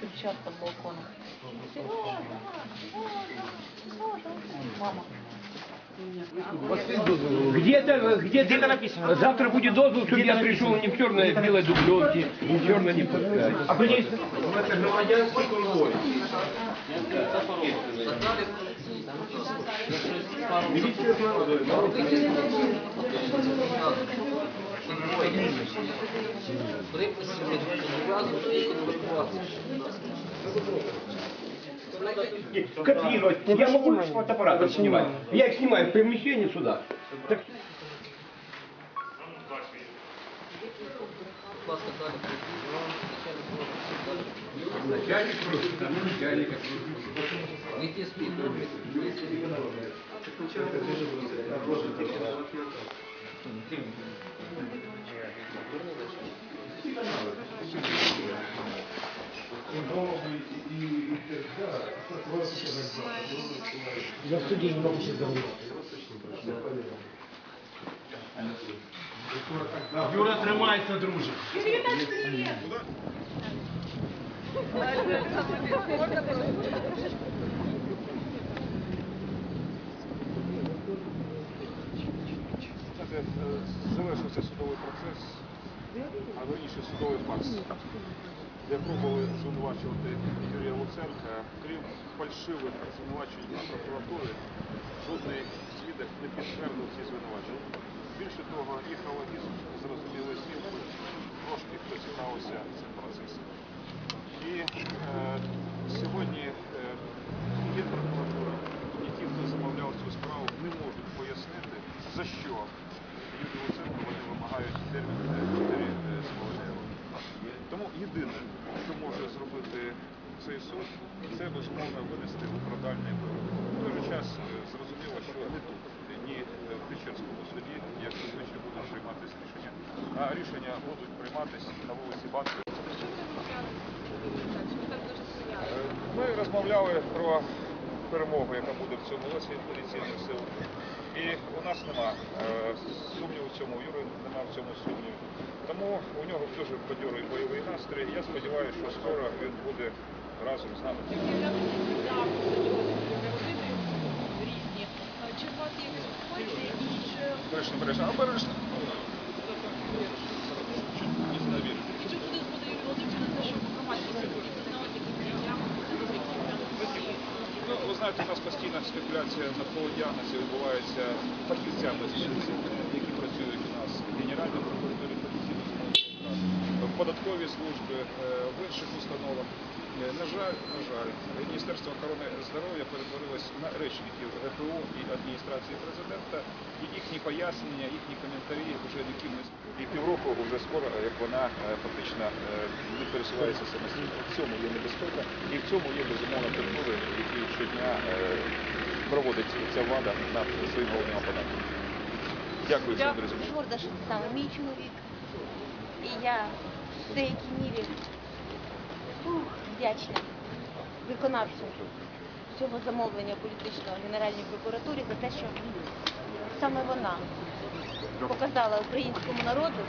Кричат под балконом. Мама. Где-то, где-то написано. Завтра будет дозвол, чтобы я пришел не в черной, а в белой дубленке, не в черной, не пускать. А мне это громадянский конвой двоє. Приписи від зразу конвертувати. Копировать. Я могу лишь фотоаппарат снимать. Я их снимаю в помещении сюда. Так... Начальник просто, там начальник. Не те спит, не те спит. Начальника. Я в суде не могу сейчас говорить. Юра, тримайся, друже. Е, завершився судовий процес, а верніше судовий факс, де пробували звинувачувати Юрія Луценка. Крім фальшивих звинувачень прокуратури, жодний свідок не підтвердив ці звинувачення. Більше того, їхало із зрозумілий слів, єдине, що може зробити цей суд, це безумовно винести виправдальний вирок. В той же час е, зрозуміло, що не тут, ні в Печерському суді, як зазвичай будуть прийматися рішення, а рішення будуть прийматися на вулиці Батки. Е, Ми розмовляли про перемогу, яка буде в цьому році поліційних сил. Нас нема е, сумніву в цьому, у Юри нема в цьому сумніву. Тому у нього дуже бадьорий бойовий настрій. Я сподіваюся, що скоро він буде разом з нами. Чи у вас є якісь і чи Бережно, бережно, а знаєте, у нас постійна спекуляція навколо діагнозів відбувається фахівцями з які працюють у нас в Генеральній прокуратурі в податковій службі, е, в інших установах. Е, На жаль, на жаль, Міністерство охорони здоров'я перетворилось на речників ГПУ і адміністрації президента, і їхні пояснення, їхні коментарі вже ніким не і півроку вже скоро, як вона е, фактично е, не пересувається самостійно. В цьому є небезпека, і в цьому є безумовно культури, які щодня е, проводить ця влада над своїм головним опонентом. Дякую всім, друзі. Горда, що це саме мій чоловік. І я в деякій мірі вдячна виконавцю цього замовлення політичного Генеральній прокуратурі за те, що саме вона показала українському народу,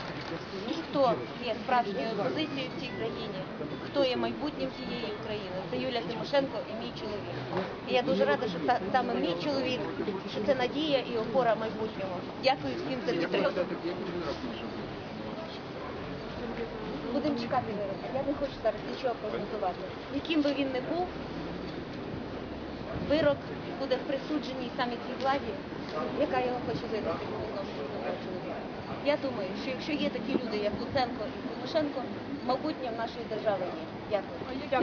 хто є справжньою опозицією в цій країні, хто є майбутнім цієї України. Це Юлія Тимошенко і мій чоловік. І я дуже рада, що та- саме мій чоловік, що це надія і опора майбутнього. Дякую всім за підтримку. Будемо чекати вироку. Я не хочу зараз нічого прогнозувати. Яким би він не був, вирок буде присуджений саме цій владі, яка його хоче вигнати чоловіка. Я думаю, що якщо є такі люди, як Луценко і Тимошенко, майбутнє в нашої держави є. Дякую.